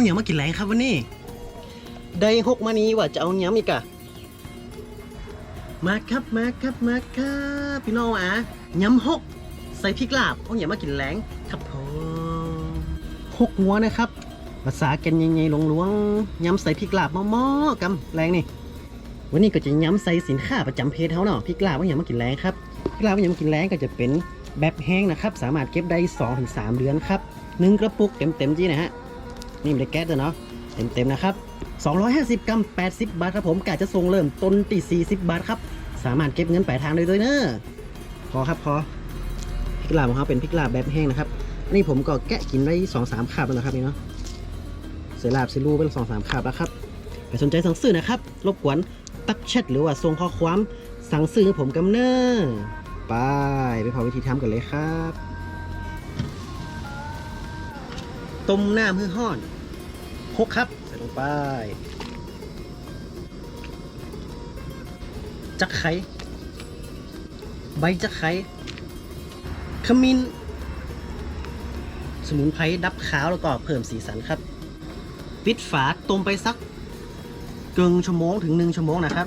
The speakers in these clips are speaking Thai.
เอาอย่างมากินแรงครับวันนี้ ได้หกมานี้ว่าจะเอาย้ำอีกอะมาครับมาครับมาครับพี่น้องอะย้ำหกใส่พริกลาบเอาอย่างมากินแรงครับผมหกหัวนะครับภาษากันยังไงหลวงหลวงๆย้ำใส่พริกลาบหม้อๆกำแรงนี่วันนี้ก็จะย้ำใส่สินค้าประจำเพจเขาเนาะพริกลาบว่าอย่างมากินแรงครับพริกลาบว่าอย่างมากินแรงก็จะเป็นแบบแห้งนะครับ สามารถเก็บได้ 2-3 เดือนครับหนึ่งกระปุกเต็มๆจีนะฮะ นี่ไม่ได้แก๊สเลยเนาะเต็มๆนะครับ 250 กรัม 80 บาทครับผมกะจะส่งเริ่มต้นที่40 บาทครับ สามารถเก็บเงินปลายทางได้เลยเนอะพอครับพอพริกลาบของเขาเป็นพริกลาบแบบแห้งนะครับอันนี้ผมก็แกะกินได้2-3คาบแล้วนะครับนี่เนาะเสยลาบเสยรูเป็น2-3คาบแล้วครับใครสนใจสั่งซื้อนะครับ รบกวนตักแชทหรือว่าส่งข้อความสั่งซื้อผมกำเนอไปไปพอวิธีทำกันเลยครับ ต้มน้ำให้ห้อนคกครับ ใส่ลงไป จักไข่ใบจักไข่ขมิ้นสมุนไพรดับขาวแล้วก็เพิ่มสีสันครับ ปิดฝาต้มไปสักเกิงชั่วโมงถึงหนึ่งชั่วโมงนะครับ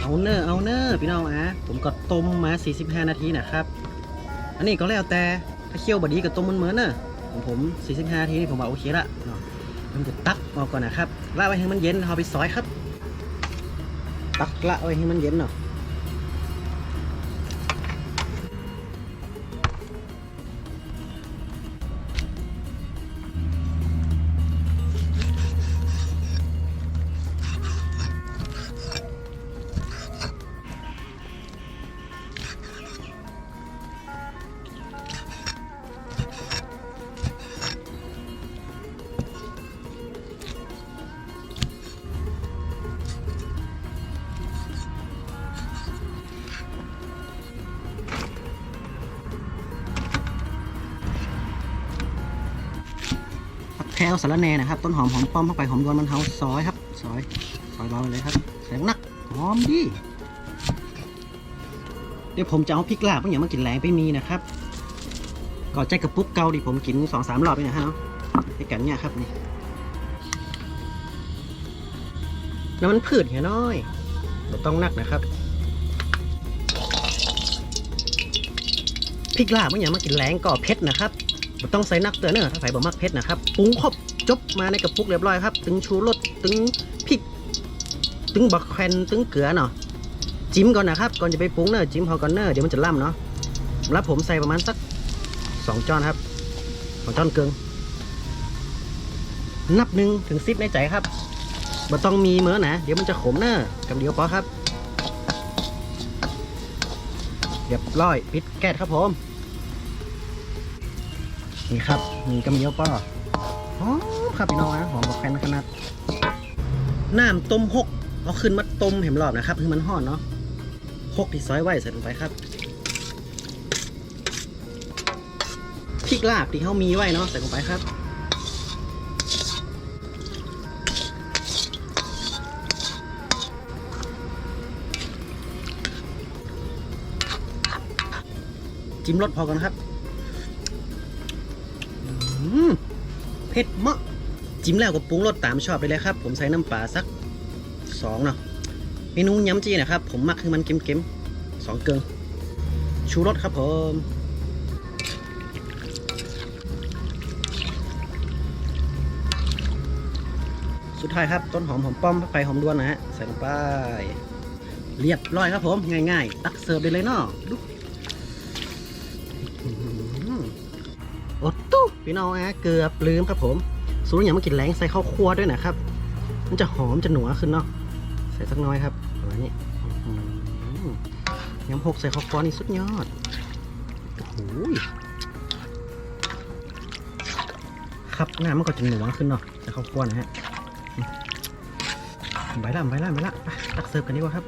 เอาเนอร์เอาเนอร์พี่น้องอะผมก็ต้มมา 45 นาทีนะครับ อันนี้ก็แล้วแต่ ถ้าเคี่ยวบดีกับต้มมันเหมือนๆเนอะของผม 45นาทีนี่ผมว่าโอเคละเนาะมันจะตักออกก่อนนะครับละไว้ให้มันเย็นเอาไปซอยครับ ตักละไว้ให้มันเย็นเนาะ ผักแพรวสารแนนะครับ ต้นหอมหอมป้อมเข้าไปหอมรวนมันเฮาซอยครับ ซอย ซอยเบาเลยครับใส่นักหอมดี เดี๋ยวผมจะเอาพริกลาบอย่างมากินแรงไปมีนะครับก็ใจกระปุกเกาดิผมกินสองสามรอบนี่นะฮะเนาะให้กันเนี่ยครับนี่แล้วมันผืดแค่น้อยเราต้องนักนะครับพริกลาบไม่อย่างมากินแรงก็เผ็ดนะครับ ต้องใส่นักเตือนเนอะถ้าใส่บ่มักเผ็ดนะครับปรุงครบจบมาในกระปุกเรียบร้อยครับตึงชูรสตึงพริกตึงบักแควนตึงเกลือเนาะจิ้มก่อนนะครับก่อนจะไปปรุงเนอะจิ้มพอก่อนเนอะเดี๋ยวมันจะล่ำเนาะแล้วผมใส่ประมาณสักสองจ้อนครับสองจ้อนเกิงนับหนึ่งถึงสิบในใจครับบ่ต้องมีเมื่อนะเดี๋ยวมันจะขมเนอะกำเดียวพอครับ เรียบร้อยปิดแก๊สครับผม นี่ครับมีกำเดียวป้อหอมครับพี่น้องนะหอมบักแคนขนาดน้ำต้มหกเอาขึ้นมาต้มเห็มรอบนะครับคือมันห่อนเนาะหกที่ซอยไว้ใส่ลงไปครับพริกลาบที่เขามีไว้เนาะใส่ลงไปครับจิ้มรสพอกันครับ เผ็ดมากจิ้มแล้วก็ปรุงรสตามชอบไปเลยครับ ผมใส่น้ำปลาสักสองเนาะเมนูยำจีนะครับ ผมมักให้มันเค็มๆสองเกลืองชูรสครับผมสุดท้ายครับต้นหอมหอมป้อมไฟหอมด้วนนะฮะใส่ลงไปเรียบร้อยครับผมง่ายๆ ตักเสิร์ฟได้เลยเนาะดูอื้อหือโอ้ตู้ พี่น้องอะเกือบลืมครับผมสูตรอย่างมากินแรงใส่ข้าวคั่วด้วยนะครับ มันจะหอมจะหนัวขึ้นเนาะใส่สักน้อยครับประมาณนี้อื้อหือยำหกใส่ข้าวคั่วนี่สุดยอดโอ้ยครับหน้ามันก็จะหนัวขึ้นเนาะใส่ข้าวคั่วนะฮะไปละไปละไปละไปตักเสิร์ฟกันดีกว่าครับ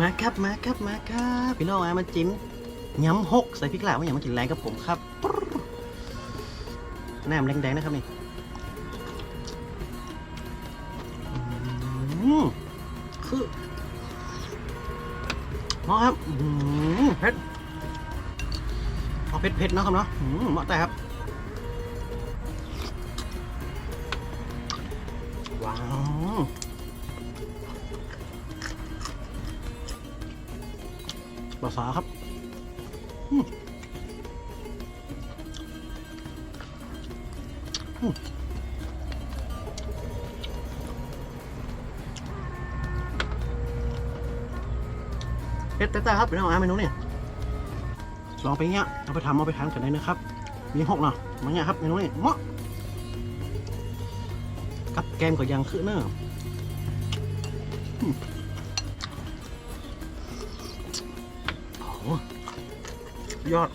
มาครับมาครับมาครับพี่น้องมาจิ้มย้ำหกใส่พริกหลาไม่อยากมากินแรงกับผมครับหน้ำแดงๆนะครับนี่คือเนาะครับเผ็ดเอาเผ็ดเผ็ดนะครับเนาะเหมาะแต่ครับ ภาษาครับเอ็ดแต่แต่ครับเป็นเอาอาเมนูนี่ลองไปเงี้ยเอาไปทำเอาไปทานกันได้นะครับ มีหกเนาะมาเนี่ยครับเมนูนี้เหมาะกับแกมก็ยังคือเนอะ อืมโอ้โหยอด